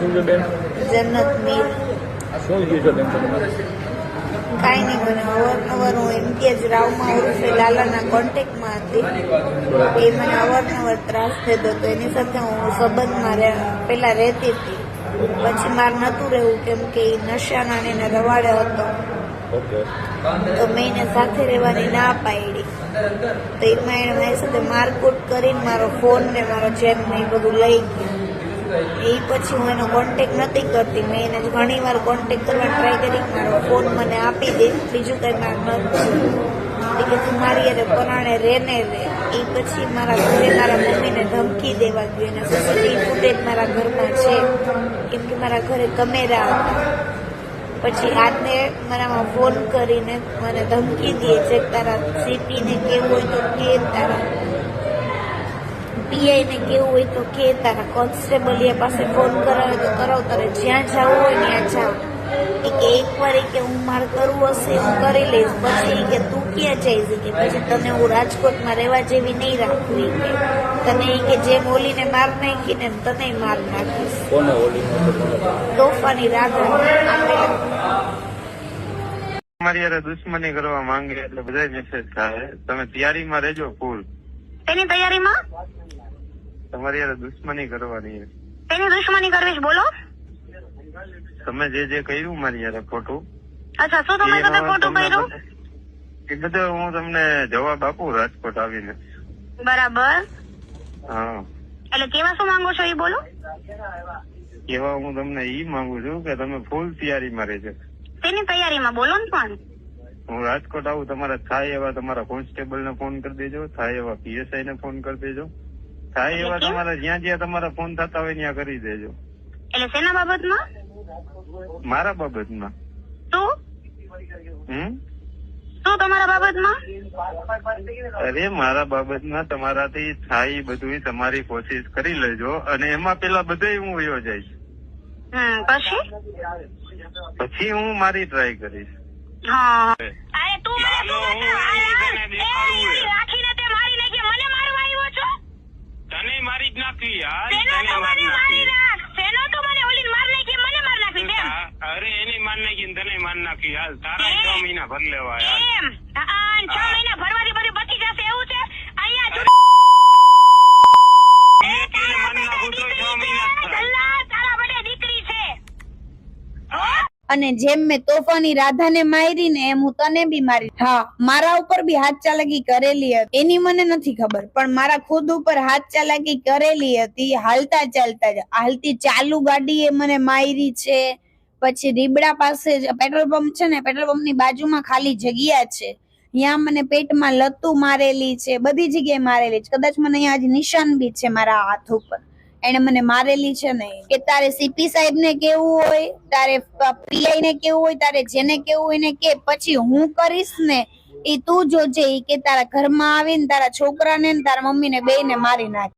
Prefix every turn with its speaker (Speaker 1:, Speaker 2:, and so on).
Speaker 1: શું છે બેન?
Speaker 2: જન્નત મીર.
Speaker 1: શું થયું છે બેન તમને
Speaker 2: કાંઈ નહીં મને અવારનવાર હું એમ કે જ રાવમાં ઉર્ફે લાલાના કોન્ટેક્ટમાં હતી. એ મને અવારનવાર ત્રાસ થતો હતો. એની સાથે હું સંબંધમાં પહેલા રહેતી હતી. પછી મારે નહોતું રહેવું કેમ કે એ નશાના ને એના રવાડે હતો. તો મેં એને સાથે રહેવાની ના પાડી. તો એમાં એણે મારી સાથે મારકૂટ કરીને મારો ફોન ને મારો ચેન ને એ બધું લઈ ગયું. એ પછી હું એનો કોન્ટેક નથી કરતી. મેં એને ઘણી વાર કોન્ટેક કરવા ટ્રાય કરી. મારો ફોન મને આપી દે. બીજું કંઈ મારે નથી કે તું મારી અરે પરાણે રે ને રે. એ પછી મારા ઘરે મારા મમ્મીને ધમકી દેવા ગયું. અને સીસીટીવી ફૂટેજ મારા ઘરમાં છે. કેમ કે મારા ઘરે કેમેરા હતા. પછી આજને મારામાં ફોન કરીને મને ધમકી દે છે તારા સીપીને કેવું હોય તો કે તારા પીઆઈ ને કેવું હોય તો કે તારા કોન્સ્ટેબલ પાસે ફોન કરાવે તો કરાવ તારે જ્યાં જવું હોય ત્યાં જાઓ એ કે એકવાર એ કે હું મારે કરવું હશે હું કરી લઈશ. પછી કે તું ક્યાં જઈશ? કે પછી તને હું રાજકોટમાં રહેવા જેવી નહીં રાખું. ઈ કે તને એ કે જે બોલીને માર નાખી ને તને માર નાખીશ. તોફાની રાધા.
Speaker 3: તમારી યારે દુશ્મની કરવા માંગે એટલે બધા મેસેજ થાય. તમે તૈયારીમાં રહેજો ફૂલ
Speaker 4: એની તૈયારીમાં?
Speaker 3: તમારી યાર દુશ્મની કરવાની
Speaker 4: એની દુશ્મની કરવી બોલો.
Speaker 3: તમે જે જે કર્યું મારી યાર ખોટું
Speaker 4: અચ્છા શું તમે તમે ખોટું કર્યું?
Speaker 3: એ બધો હું તમને જવાબ આપું રાજકોટ આવીને.
Speaker 4: બરાબર.
Speaker 3: હા.
Speaker 4: એટલે કેવા શું માંગો છો એ બોલો?
Speaker 3: કેવા હું તમને ઈ માંગુ છું કે તમે ફૂલ તૈયારીમાં રહેજો.
Speaker 4: તેની તૈયારીમાં બોલો ને પણ.
Speaker 3: હું રાજકોટ આવું તમારા થાય એવા તમારા કોન્સ્ટેબલ ને ફોન કરી દેજો થાય એવા પીએસઆઈ ને ફોન કરી દેજો. થાય એવા તમારે જ્યાં જ્યાં તમારા ફોન થતા હોય ત્યાં કરી દેજો.
Speaker 4: એટલે શેના બાબતમાં?
Speaker 3: મારા બાબતમાં.
Speaker 4: શું?
Speaker 3: હમ?
Speaker 4: શું તમારા બાબતમાં?
Speaker 3: અરે મારા બાબતમાં તમારાથી થાય બધું તમારી કોશિશ કરી લેજો અને એમાં પેલા બધે હું વયો જઈશ.
Speaker 4: પછી?
Speaker 3: પછી હું મારી ટ્રાય કરીશ.
Speaker 4: હા. તું મને
Speaker 3: લાલો,
Speaker 4: શું
Speaker 3: હું
Speaker 4: બતાવ?
Speaker 3: એની
Speaker 4: આ
Speaker 3: તને
Speaker 4: લાલ,
Speaker 3: દેખાડું
Speaker 4: એ,
Speaker 3: હે.
Speaker 4: રાખીને તે મારી નાખી મને મારવા આવ્યો છો
Speaker 3: તને મારી જ નાખવી
Speaker 4: મારી નાખ શેનો તો મને ઓલીને માર નાખી મને માર નાખી તેમ
Speaker 3: અરે એની માર નાખી તને માર નાખી. હાલ
Speaker 4: તારા છ
Speaker 3: મહિના ભર લેવા
Speaker 4: એમ. હા, મહિના ભરવાથી બધું બચી જશે એવું છે અહીંયા જો ગલ્લા, તારા બડે દીકરી છે હો?
Speaker 2: અને જેમ મેં તોફાની રાધાને મારી ને એમ હું તને બી મારી હા, મારા ઉપર બી હાથ ચાલાકી કરેલી હતી. એની મને નથી ખબર, પણ મારા ખુદ ઉપર હાથ ચાલાકી કરેલી હતી. હાલતા ચાલતા જ હાલતી ચાલુ ગાડી એ મને મારી છે. પછી રીબડા પાસે પેટ્રોલ પંપ છે ને, પેટ્રોલ પંપની બાજુમાં ખાલી જગ્યા છે. ત્યાં મને પેટમાં લતું મારેલી છે, બધી જગ્યાએ મારેલી છે. કદાચ મને અહીંયા આજ નિશાન બી છે મારા હાથ ઉપર. એને મને મારેલી છે ને કે તારે સીપી સાહેબ ને કેવું હોય, તારે પીઆઈ ને કેવું હોય, તારે જેને કેવું હોય ને કે, પછી હું કરીશ ને એ તું જોજે કે તારા ઘરમાં આવીને તારા છોકરાને ને તારા મમ્મીને ને મારી નાખ.